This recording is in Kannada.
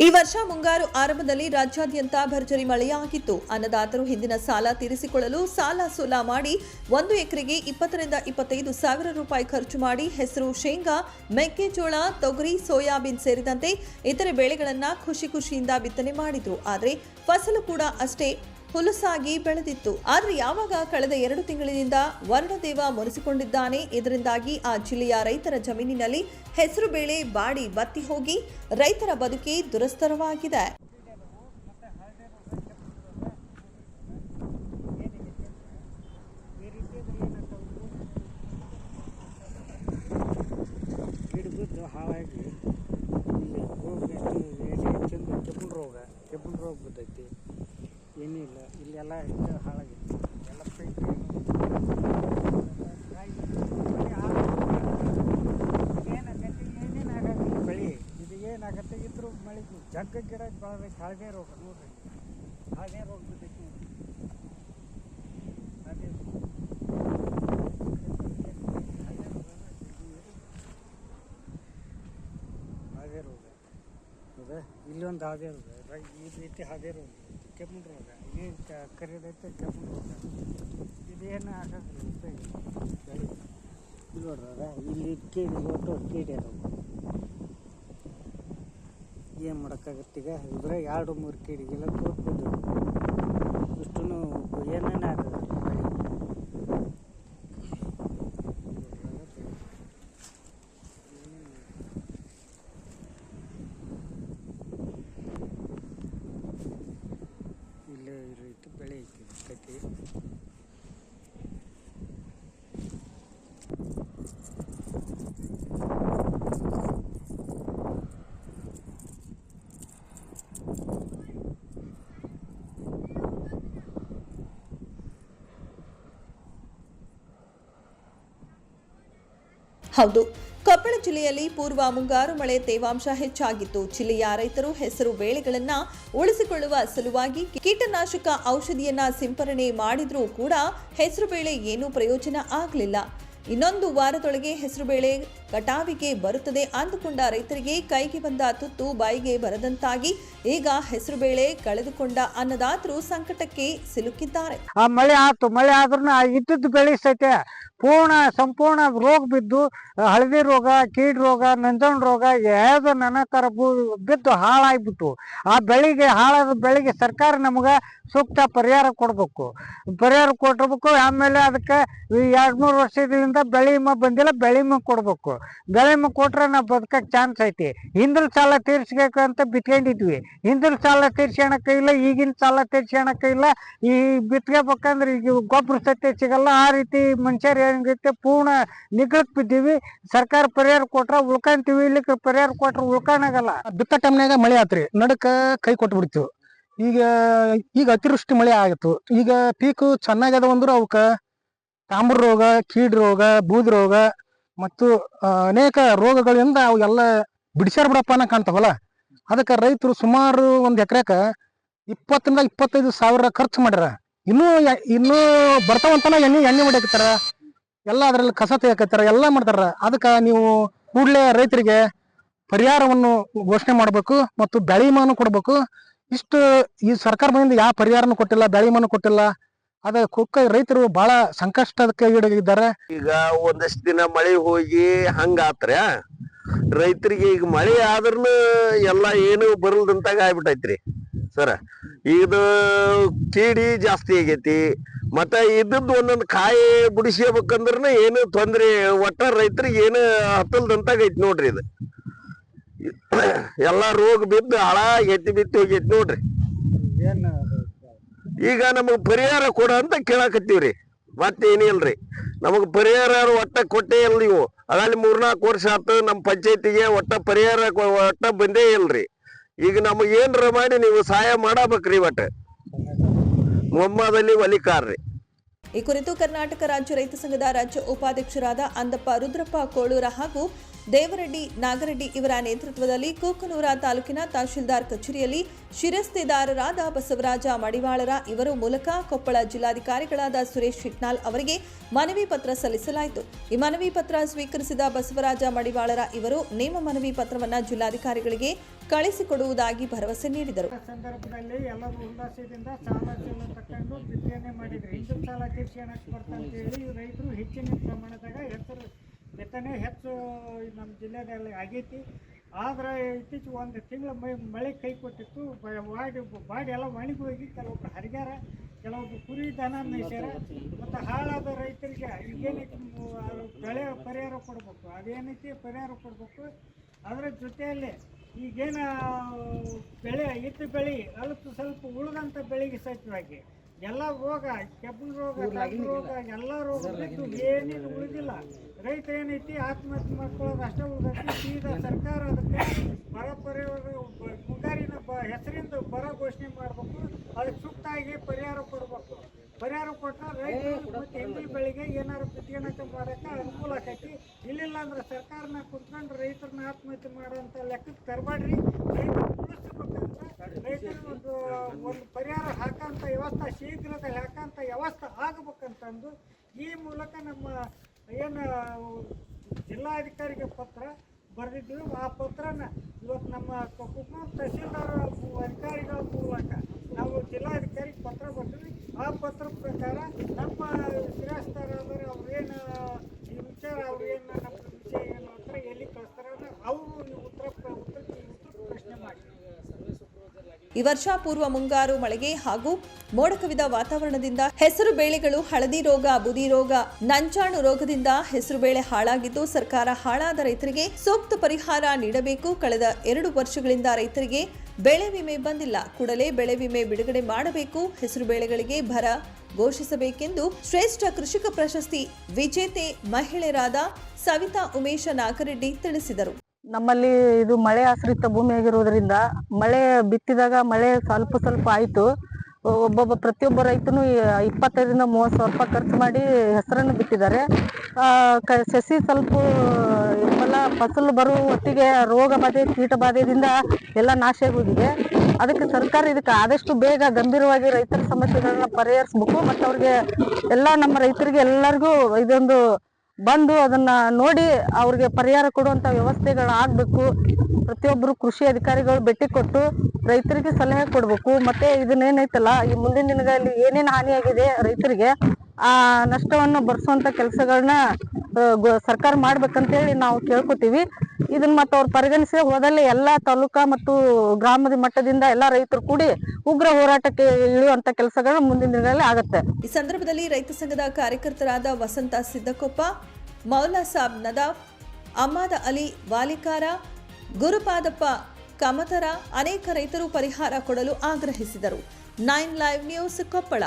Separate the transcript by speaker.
Speaker 1: ಈ ವರ್ಷ ಮುಂಗಾರು ಆರಂಭದಲ್ಲಿ ರಾಜ್ಯಾದ್ಯಂತ ಭರ್ಜರಿ ಮಳೆಯಾಗಿತ್ತು. ಅನ್ನದಾತರು ಹಿಂದಿನ ಸಾಲ ತೀರಿಸಿಕೊಳ್ಳಲು ಸಾಲ ಸೋಲ ಮಾಡಿ ಒಂದು ಎಕರೆಗೆ ಇಪ್ಪತ್ತರಿಂದ ಇಪ್ಪತ್ತೈದು ಸಾವಿರ ರೂಪಾಯಿ ಖರ್ಚು ಮಾಡಿ ಹೆಸರು ಶೇಂಗಾ, ಮೆಕ್ಕೆಜೋಳ, ತೊಗರಿ, ಸೋಯಾಬೀನ್ ಸೇರಿದಂತೆ ಇತರೆ ಬೆಳೆಗಳನ್ನ ಖುಷಿ ಖುಷಿಯಿಂದ ಬಿತ್ತನೆ ಮಾಡಿದ್ರು. ಆದರೆ ಫಸಲು ಕೂಡ ಅಷ್ಟೇ. ಹುಲಸಾಗಿ ಬೆಳೆದಿತ್ತು. ಆದರೆ ಯಾವಾಗ ಕಳೆದ ಎರಡು ತಿಂಗಳಿನಿಂದ ವರುಣದೇವ ಮುರಿಸಿಕೊಂಡಿದ್ದಾನೆ. ಇದರಿಂದಾಗಿ ಆ ಜಿಲ್ಲೆಯ ರೈತರ ಜಮೀನಿನಲ್ಲಿ ಹೆಸರು ಬೇಳೆ ಬಾಡಿ ಬತ್ತಿ ಹೋಗಿ ರೈತರ ಬದುಕಿ ದುರಸ್ತರವಾಗಿದೆ
Speaker 2: ಏನಿಲ್ಲ ಇಲ್ಲೆಲ್ಲ ಇದು ಹಾಳಾಗಿತ್ತು ಎಲ್ಲ ಬೆಳೆ ಇದು ಏನಾಗತ್ತೆ? ಇದ್ರು ಮಳೆ, ಜಗ್ಗ ಗಿಡ ಬೆಳೆದೈತಿ ಹಳದೇ ರೋಗ ನೋಡ್ರಿ. ಹಳದೇ ರೋಗ ಬಿದ್ದೈತಿ ನೋಡ್ರಿ ಅದೇ ಹಾಗೆ ರೋಗ ಹೌದಾ ಇಲ್ಲೊಂದು ಹಾದಿ ಇರೋದು ಈ ರೀತಿ ಹಾದಿ ಇರೋದು ಕೆಮ್ಮು ರೋಗ ಇದೇ ಕರಿದೈತೆ ಕೆಮ್ಮು ರೋಗ ಇದೇನು ಆಗಲ್ಲ ಉಪಯೋಗ ಇಲ್ಲಿ. ನೋಡ್ರ ಇಲ್ಲಿ ಕೇಳಿ ಒಟ್ಟು ಕೇಳಿ ಅದು. ಏನು ಮಾಡೋಕ್ಕಾಗತ್ತೀಗ ಇದ್ರೆ ಎರಡು, ಮೂರು ಕೀಡಿಗೆಲ್ಲ ತೋರ್ಬೋದು ಇಷ್ಟು ಏನೇನು ಆಗೋದಿಲ್ಲ ಬೆಳೆ ಇಲ್ಲೇ ಈ ರೀತಿ ಬೆಳೆ ಐತಿ ಕತ್ತಿ
Speaker 1: ಹೌದು ಕೊಪ್ಪಳ ಜಿಲ್ಲೆಯಲ್ಲಿ ಪೂರ್ವ ಮುಂಗಾರು ಮಳೆ ತೇವಾಂಶ ಹೆಚ್ಚಾಗಿತ್ತು. ಜಿಲ್ಲೆಯ ರೈತರು ಹೆಸರು ಬೇಳೆಗಳನ್ನ ಉಳಿಸಿಕೊಳ್ಳುವ ಸಲುವಾಗಿ ಕೀಟನಾಶಕ ಔಷಧಿಯನ್ನ ಸಿಂಪರಣೆ ಮಾಡಿದ್ರೂ ಕೂಡ ಹೆಸರು ಬೇಳೆ ಏನೂ ಪ್ರಯೋಜನ ಆಗಲಿಲ್ಲ. ಇನ್ನೊಂದು ವಾರದೊಳಗೆ ಹೆಸರುಬೇಳೆ ಕಟಾವಿಗೆ ಬರುತ್ತದೆ ಅಂದುಕೊಂಡ ರೈತರಿಗೆ ಕೈಗೆ ಬಂದ ತುತ್ತು ಬಾಯಿಗೆ ಬರದಂತಾಗಿ ಈಗ ಹೆಸರುಬೇಳೆ ಕಳೆದುಕೊಂಡ ಅನ್ನದಾತರು ಸಂಕಟಕ್ಕೆ ಸಿಲುಕಿದ್ದಾರೆ.
Speaker 2: ಆ ಮಳೆ ಆತು, ಮಳೆ ಆದ್ರೂ ಇದ್ದದ್ದು ಬೆಳೆ ಸೈತೆ ಪೂರ್ಣ, ಸಂಪೂರ್ಣ ರೋಗ ಬಿದ್ದು ಹಳದಿ ರೋಗ, ಕೀಡ್ ರೋಗ, ನಂಜನ್ ರೋಗ ಯಾವ್ದು ನನಕರ ಬಿದ್ದು ಹಾಳಾಗ್ಬಿಟ್ಟು, ಆ ಬೆಳೆಗೆ, ಹಾಳಾದ ಬೆಳೆಗೆ ಸರ್ಕಾರ ನಮ್ಗೆ ಸೂಕ್ತ ಪರಿಹಾರ ಕೊಡಬೇಕು. ಪರಿಹಾರ ಕೊಡಬೇಕು ಆಮೇಲೆ ಅದಕ್ಕೆ ಎರಡು ಮೂರು ವರ್ಷದಿಂದ ಬೆಳೆ ವಿಮೆ ಬಂದಿಲ್ಲ, ಬೆಳೆ ಕೊಡ್ಬೇಕು. ಬೆಳೆ ವಿಮೆ ಕೊಟ್ರೆ ನಾವು ಬದುಕಕ್ಕೆ ಚಾನ್ಸ್ ಐತಿ. ಹಿಂದಿನ ಸಾಲ ಅಂತ ಬಿತ್ಕೊಂಡಿದ್ವಿ. ಹಿಂದಿನ ಸಾಲ ತೀರ್ಸ್ಕೊಳಕ ಇಲ್ಲ, ಈಗಿನ ಸಾಲ ತೀರ್ಸ್ಕೊಳಕ ಇಲ್ಲ. ಈ ಬಿತ್ಕೋಬೇಕಂದ್ರೆ ಈಗ ಗೊಬ್ಬರ ಸತ್ಯ ಸಿಗಲ್ಲ. ಆ ರೀತಿ ಮನುಷ್ಯರು ಹೆಂಗೈತೆ ಪೂರ್ಣ ನಿಗ್ರಕ್ ಬಿದ್ದೀವಿ. ಸರ್ಕಾರ ಪರಿಹಾರ ಕೊಟ್ರೆ ಉಳ್ಕೊಂತೀವಿ. ಇಲ್ಲಿಕ್ಕೆ ಪರಿಹಾರ ಕೊಟ್ರೆ ಉಳ್ಕೊಳಗಲ್ಲ
Speaker 3: ಬಿತ್ತ ಟೈಮ್ನಾಗ ಮಳೆ ಆತ್ರಿ. ನಡಕ ಕೈ ಕೊಟ್ಟು ಬಿಡ್ತೀವಿ ಈಗ ಈಗ ಅತಿವೃಷ್ಟಿ ಮಳೆ ಆಗಿತ್ತು ಈಗ ಪೀಕು ಚೆನ್ನಾಗದ ಅಂದ್ರೆ ಅವಕ್ಕ ತಾಮ್ರ ರೋಗ, ಕೀಡ್ ರೋಗ, ಬೂದ್ ರೋಗ ಮತ್ತು ಅನೇಕ ರೋಗಗಳಿಂದ ಅವೆಲ್ಲ ಬಿಡಿಸ್ಯಾರ ಬಿಡಪ್ಪ ಅನ್ನೋ ಕಾಣ್ತಾವಲ್ಲ? ಅದಕ್ಕೆ ರೈತರು ಸುಮಾರು ಒಂದು ಎಕರೆಕ ಇಪ್ಪತ್ತರಿಂದ ಇಪ್ಪತ್ತೈದು ಸಾವಿರ ಖರ್ಚು ಮಾಡ್ಯಾರ. ಇನ್ನೂ ಇನ್ನೂ ಬರ್ತಾವಂತನ ಎಣ್ಣೆ ಎಣ್ಣೆ ಹೊಡಿಯಾಕತ್ತಾರ. ಎಲ್ಲ ಅದರಲ್ಲಿ ಕಸ ತೆಗಿಯಾಕತ್ತಾರ, ಎಲ್ಲ ಮಾಡ್ತಾರ. ಅದಕ್ಕೆ ನೀವು ಕೂಡಲೇ ರೈತರಿಗೆ ಪರಿಹಾರವನ್ನು ಘೋಷಣೆ ಮಾಡಬೇಕು ಮತ್ತು ಬೆಳೆ ವಿಮಾನು ಕೊಡಬೇಕು. ಇಷ್ಟು ಈ ಸರ್ಕಾರ ಬಂದಿಂದ ಯಾವ ಪರಿಹಾರನೂ ಕೊಟ್ಟಿಲ್ಲ ಬೆಳೆ ವಿಮಾನ ಕೊಟ್ಟಿಲ್ಲ. ಅದ ಕುಕ್ಕ ರೈತರು ಬಹಳ ಸಂಕಷ್ಟಕ್ಕೆ ಈಡಾಗಿದ್ದಾರೆ.
Speaker 4: ಈಗ ಒಂದಷ್ಟು ದಿನ ಮಳೆ ಹೋಗಿ ಹಂಗಾತ್ರ ರೈತರಿಗೆ ಈಗ ಮಳೆ ಆದ್ರೂ ಎಲ್ಲ ಏನು ಬರಲ್ದಂತಾಗ ಆಗ್ಬಿಟ್ಟೈತ್ರಿ ಸರ. ಇದು ಕೀಡಿ ಜಾಸ್ತಿ ಆಗೈತಿ. ಮತ್ತ ಇದ್ದದ್ದು ಒಂದೊಂದು ಕಾಯಿ ಬಿಡಿಸ್ಕೋಬೇಕಂದ್ರೂ ಏನು ತೊಂದರೆ ಒಟ್ಟ ರೈತರಿಗೆ ಏನು ಹತ್ತಲ್ದಂತಾಗೈತಿ ನೋಡ್ರಿ ಇದು. ಎಲ್ಲಾ ರೋಗ ಬಿದ್ದು ಹಾಳಾಗೈತಿ ಬಿತ್ತು ಹೋಗೈತಿ ನೋಡ್ರಿ.
Speaker 2: ಏನು
Speaker 4: ಈಗ ನಮಗೆ ಪರಿಹಾರ ಕೊಡ ಅಂತ ಕೇಳಾಕತ್ತೀವ್ರಿ. ಮತ್ತೇನಿಲ್ರಿ ನಮಗೆ ಪರಿಹಾರ ಒಟ್ಟ ಕೊಟ್ಟೇ ಇಲ್ಲ ನೀವು. ಅದಲ್ಲಿ ಮೂರ್ನಾಲ್ಕು ವರ್ಷ ಆತು ನಮ್ಮ ಪಂಚಾಯತಿಗೆ ಒಟ್ಟ ಪರಿಹಾರ ಒಟ್ಟ ಬಂದೇ ಇಲ್ರಿ. ಈಗ ನಮಗೆ ಏನ್ರ ಮಾಡಿ ನೀವು ಸಹಾಯ ಮಾಡಬೇಕ್ರಿ ಒಟ್ಟ? ಮೊಮ್ಮದಲ್ಲಿ ಒಲಿಕಾರ್ರಿ.
Speaker 1: ಈ ಕುರಿತು ಕರ್ನಾಟಕ ರಾಜ್ಯ ರೈತ ಸಂಘದ ರಾಜ್ಯ ಉಪಾಧ್ಯಕ್ಷರಾದ ಅಂದಪ್ಪ ರುದ್ರಪ್ಪ ಕೋಳೂರ ಹಾಗೂ ದೇವರೆಡ್ಡಿ, ನಾಗರೆಡ್ಡಿ ಇವರ ನೇತೃತ್ವದಲ್ಲಿ ಕೂಕನೂರ ತಾಲೂಕಿನ ತಹಶೀಲ್ದಾರ್ ಕಚೇರಿಯಲ್ಲಿ ಶಿರಸ್ತೆದಾರರಾದ ಬಸವರಾಜ ಮಡಿವಾಳರ ಇವರ ಮೂಲಕ ಕೊಪ್ಪಳ ಜಿಲ್ಲಾಧಿಕಾರಿಗಳಾದ ಸುರೇಶ್ ಶಿಟ್ನಾಲ್ ಅವರಿಗೆ ಮನವಿ ಪತ್ರ ಸಲ್ಲಿಸಲಾಯಿತು. ಈ ಮನವಿ ಪತ್ರ ಸ್ವೀಕರಿಸಿದ ಬಸವರಾಜ ಮಡಿವಾಳರ ಇವರು ನೇಮ ಮನವಿ ಪತ್ರವನ್ನು ಜಿಲ್ಲಾಧಿಕಾರಿಗಳಿಗೆ ಕಳಿಸಿಕೊಡುವುದಾಗಿ ಭರವಸೆ ನೀಡಿದರು.
Speaker 2: ಸಂದರ್ಭದಲ್ಲಿ ಎಲ್ಲರೂ ಉಲ್ಲಾಸದಿಂದ ಬಿತ್ತನೆ ಮಾಡಿದ್ರು. ಸಾಲ ತೀರ್ಸಿ ಬರ್ತಂತ ಹೇಳಿ ರೈತರು ಹೆಚ್ಚಿನ ಪ್ರಮಾಣದಾಗ ಹೆಸರು ಬಿತ್ತನೆ ಹೆಚ್ಚು ನಮ್ಮ ಜಿಲ್ಲೆಯಲ್ಲಿ ಆಗೈತಿ. ಆದ್ರೆ ಇತ್ತೀಚೆಗೆ ಒಂದು ತಿಂಗಳ ಮಳೆ ಕೈ ಕೊಟ್ಟಿತ್ತು. ಬಾಡಿ ಬಾಡಿ ಎಲ್ಲ ಒಣಗಿ ಹೋಗಿ ಕೆಲವೊಬ್ರು ಹರಿಗ್ಯಾರ, ಕೆಲವೊಬ್ರು ಕುರಿ ದನ ಮೇಯ್ಸ್ಯಾರ. ಮತ್ತು ಹಾಳಾದ ರೈತರಿಗೆ ಈಗೇನೈತಿ ಮು- ಬೆಳೆ ಪರಿಹಾರ ಕೊಡಬೇಕು. ಅದೇನೈತಿ ಪರಿಹಾರ ಕೊಡಬೇಕು. ಅದರ ಜೊತೆಯಲ್ಲಿ ಈಗೇನ ಬೆಳೆ ಇತ್ತು ಬೆಳೆ, ಅಲ್ಪ ಸ್ವಲ್ಪ ಉಳಿದಂಥ ಬೆಳೆಗೆ ಸಹಿತವಾಗಿ ಎಲ್ಲ ರೋಗ ಕೆಬ್ಬಲ್ ರೋಗ ರೋಗ ಎಲ್ಲ ರೋಗ ಬಿಟ್ಟು ಏನೇನು ಉಳಿದಿಲ್ಲ. ರೈತ ಏನೈತಿ ಆತ್ಮಹತ್ಯೆ ಮಾಡ್ಕೊಳ್ಳೋದು ಅಷ್ಟೇ ಉಳಿದೈತಿ. ಸೀದಾ ಸರ್ಕಾರ ಅದಕ್ಕೆ ಬರ ಪರಿಹಾರ ಮುಂಗಾರಿನ ಬ ಹೆಸರಿಂದ ಬರ ಘೋಷಣೆ ಮಾಡಬೇಕು. ಅದಕ್ಕೆ ಸೂಕ್ತವಾಗಿ ಪರಿಹಾರ ಕೊಡಬೇಕು. ಪರಿಹಾರ ಕೊಟ್ಟರೆ ರೈತರು ಮತ್ತೆ ಎಮ್ಮೆ ಬೆಳೆಗೆ ಏನಾರು ಬಿತ್ತನೆಕ ಮಾಡೋಕೆ ಅನುಕೂಲ ಆಕೈತಿ. ಇಲ್ಲಿಲ್ಲ ಅಂದ್ರೆ ಸರ್ಕಾರನ ಕುತ್ಕೊಂಡು ರೈತರನ್ನ ಆತ್ಮಹತ್ಯೆ ಮಾಡೋಂಥ ಲೆಕ್ಕಕ್ಕೆ ತರಬೇಡ್ರಿ. ರೈತರು ಒಂದು ಒಂದು ಪರಿಹಾರ ಹಾಕಂತ ವ್ಯವಸ್ಥೆ ಶೀಘ್ರದಲ್ಲಿ ಹಾಕಂತ ವ್ಯವಸ್ಥೆ ಆಗಬೇಕಂತಂದು ಈ ಮೂಲಕ ನಮ್ಮ ಏನು ಜಿಲ್ಲಾಧಿಕಾರಿಗೆ ಪತ್ರ ಬರೆದಿದ್ವಿ. ಆ ಪತ್ರನ ಇವತ್ತು ನಮ್ಮ ಕುಕ್ನೂರು ತಹಸೀಲ್ದಾರ್ ಅಧಿಕಾರಿಗಳ ಮೂಲಕ ನಾವು ಜಿಲ್ಲಾಧಿಕಾರಿಗೆ ಪತ್ರ ಬರ್ತೀವಿ ಆ ಪತ್ರ ಪ್ರಕಾರ ನಮ್ಮ ಶ್ರೇಷ್ಠರಾದರೆ ಅವ್ರೇನು ಈ ವಿಚಾರ ಅವ್ರೇನು ನಮ್ಮ ವಿಷಯ ಏನು ಅಂತ ಎಲ್ಲಿ ಕಳಿಸ್ತಾರೆ ಅವರು ಉತ್ತರ ಉತ್ತರ ಪ್ರಶ್ನೆ ಮಾಡಿ.
Speaker 1: ಈ ವರ್ಷ ಪೂರ್ವ ಮುಂಗಾರು ಮಳೆಗೆ ಹಾಗೂ ಮೋಡ ಕವಿದ ವಾತಾವರಣದಿಂದ ಹೆಸರು ಬೇಳೆಗಳು ಹಳದಿ ರೋಗ, ಬುದಿ ರೋಗ, ನಂಚಾಣು ರೋಗದಿಂದ ಹೆಸರು ಬೇಳೆ ಹಾಳಾಗಿದ್ದು ಸರ್ಕಾರ ಹಾಳಾದ ರೈತರಿಗೆ ಸೂಕ್ತ ಪರಿಹಾರ ನೀಡಬೇಕು. ಕಳೆದ ಎರಡು ವರ್ಷಗಳಿಂದ ರೈತರಿಗೆ ಬೆಳೆ ವಿಮೆ ಬಂದಿಲ್ಲ. ಕೂಡಲೇ ಬೆಳೆ ವಿಮೆ ಬಿಡುಗಡೆ ಮಾಡಬೇಕು. ಹೆಸರು ಬೆಳೆಗಳಿಗೆ ಭರ ಘೋಷಿಸಬೇಕೆಂದು ಶ್ರೇಷ್ಠ ಕೃಷಿಕ ಪ್ರಶಸ್ತಿ ವಿಜೇತೆ ಮಹಿಳೆಯರಾದ ಸವಿತಾ ಉಮೇಶ ನಾಗರೆಡ್ಡಿ ತಿಳಿಸಿದರು.
Speaker 5: ನಮ್ಮಲ್ಲಿ ಇದು ಮಳೆ ಆಶ್ರಿತ ಭೂಮಿ ಆಗಿರೋದ್ರಿಂದ ಮಳೆ ಬಿತ್ತಿದಾಗ ಮಳೆ ಸ್ವಲ್ಪ ಸ್ವಲ್ಪ ಆಯಿತು. ಒಬ್ಬೊಬ್ಬ ಪ್ರತಿಯೊಬ್ಬ ರೈತನು ಇಪ್ಪತ್ತೈದರಿಂದ ಮೂವತ್ತು ಸಾವಿರ ರೂಪಾಯಿ ಖರ್ಚು ಮಾಡಿ ಹೆಸರನ್ನು ಕ- ಸಸಿ ಸ್ವಲ್ಪ ಫಲ ಫಸಲು ಬರುವ ಹೊತ್ತಿಗೆ ರೋಗ ಬಾಧೆ, ಕೀಟ ಬಾಧೆಯಿಂದ ಎಲ್ಲ ನಾಶ ಆಗೋಗಿದೆ. ಅದಕ್ಕೆ ಸರ್ಕಾರ ಇದಕ್ಕೆ ಆದಷ್ಟು ಬೇಗ ಗಂಭೀರವಾಗಿ ರೈತರ ಸಮಸ್ಯೆಗಳನ್ನ ಪರಿಹರಿಸ್ಬೇಕು. ಮತ್ತು ಅವ್ರಿಗೆ ಎಲ್ಲ ನಮ್ಮ ರೈತರಿಗೆ ಎಲ್ಲರಿಗೂ ಇದೊಂದು ಬಂದು ಅದನ್ನ ನೋಡಿ ಅವ್ರಿಗೆ ಪರಿಹಾರ ಕೊಡುವಂತ ವ್ಯವಸ್ಥೆಗಳು ಆಗ್ಬೇಕು. ಪ್ರತಿಯೊಬ್ಬರು ಕೃಷಿ ಅಧಿಕಾರಿಗಳು ಭೇಟಿ ಕೊಟ್ಟು ರೈತರಿಗೆ ಸಲಹೆ ಕೊಡಬೇಕು. ಮತ್ತೆ ಇದನ್ನೇನೈತಲ್ಲ ಈ ಮುಂದಿನ ದಿನಗಳಲ್ಲಿ ಏನೇನು ಹಾನಿಯಾಗಿದೆ ರೈತರಿಗೆ, ಆ ನಷ್ಟವನ್ನು ಬರ್ಸುವಂತ ಕೆಲಸಗಳನ್ನ ಸರ್ಕಾರ ಮಾಡ್ಬೇಕಂತೇಳಿ ನಾವು ಕೇಳ್ಕೊತೀವಿ. ಇದನ್ನ ಮತ್ತೆ ಅವ್ರು ಪರಿಗಣಿಸಿ ಹೋದಲ್ಲಿ ಎಲ್ಲಾ ತಾಲೂಕಾ ಮತ್ತು ಗ್ರಾಮದ ಮಟ್ಟದಿಂದ ಎಲ್ಲಾ ರೈತರು ಕೂಡಿ ಉಗ್ರ ಹೋರಾಟಕ್ಕೆ ಇಳಿಯುವಂತ ಕೆಲಸಗಳು ಮುಂದಿನ ದಿನಗಳಲ್ಲಿ ಆಗತ್ತೆ.
Speaker 1: ಈ ಸಂದರ್ಭದಲ್ಲಿ ರೈತ ಸಂಘದ ಕಾರ್ಯಕರ್ತರಾದ ವಸಂತ ಸಿದ್ದಕೊಪ್ಪ ಮೌಲಾ ಸಾಬ್ ನದಾಫ್ ಅಮ್ಮಾದ ಅಲಿ ವಾಲಿಕಾರ, ಗುರುಪಾದಪ್ಪ ಕಮತರ ಅನೇಕ ರೈತರು ಪರಿಹಾರ ಕೊಡಲು ಆಗ್ರಹಿಸಿದರು. Nine live news Koppal.